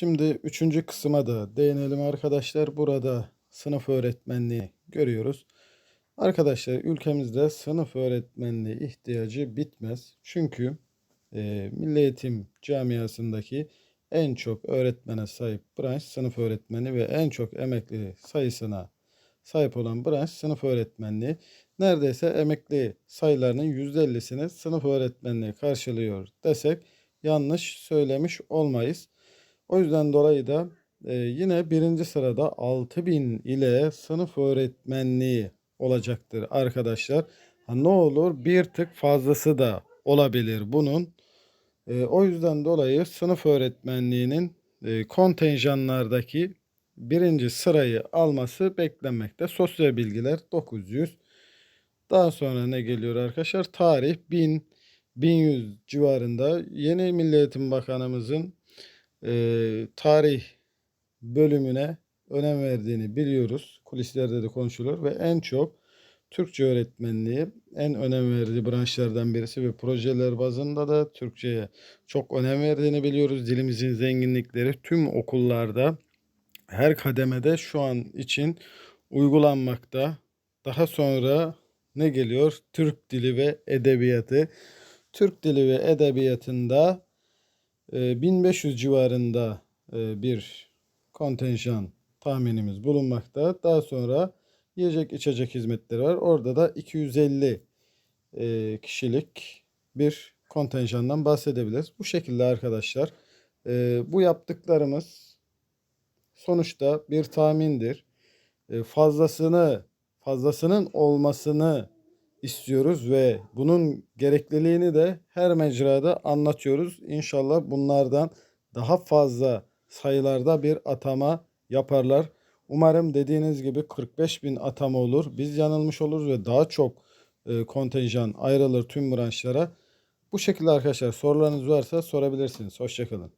Şimdi üçüncü kısma da değinelim arkadaşlar. Burada sınıf öğretmenliği görüyoruz. Arkadaşlar ülkemizde sınıf öğretmenliği ihtiyacı bitmez. Çünkü e, Milli Eğitim camiasındaki en çok öğretmene sahip branş sınıf öğretmeni ve en çok emekli sayısına sahip olan branş sınıf öğretmenliği. Neredeyse emekli sayılarının %50'sini sınıf öğretmenliği karşılıyor desek yanlış söylemiş olmayız. O yüzden dolayı da e, yine birinci sırada 6000 ile sınıf öğretmenliği olacaktır arkadaşlar. Ha, ne olur bir tık fazlası da olabilir bunun. E, o yüzden dolayı sınıf öğretmenliğinin e, kontenjanlardaki birinci sırayı alması beklenmekte. Sosyal bilgiler 900. Daha sonra ne geliyor arkadaşlar? Tarih 1000, 1100 civarında yeni Milli Eğitim Bakanımızın e, tarih bölümüne önem verdiğini biliyoruz. Kulislerde de konuşulur ve en çok Türkçe öğretmenliği en önem verdiği branşlardan birisi ve projeler bazında da Türkçe'ye çok önem verdiğini biliyoruz. Dilimizin zenginlikleri tüm okullarda her kademede şu an için uygulanmakta. Daha sonra ne geliyor? Türk dili ve edebiyatı. Türk dili ve edebiyatında 1500 civarında e, bir kontenjan tahminimiz bulunmakta. Daha sonra yiyecek içecek hizmetleri var. Orada da 250 e, kişilik bir kontenjandan bahsedebiliriz. Bu şekilde arkadaşlar. E, bu yaptıklarımız sonuçta bir tahmindir. Fazlasını fazlasının olmasını istiyoruz ve bunun gerekliliğini de her mecrada anlatıyoruz. İnşallah bunlardan daha fazla sayılarda bir atama yaparlar. Umarım dediğiniz gibi 45 bin atama olur. Biz yanılmış oluruz ve daha çok e, kontenjan ayrılır tüm branşlara. Bu şekilde arkadaşlar sorularınız varsa sorabilirsiniz. Hoşçakalın.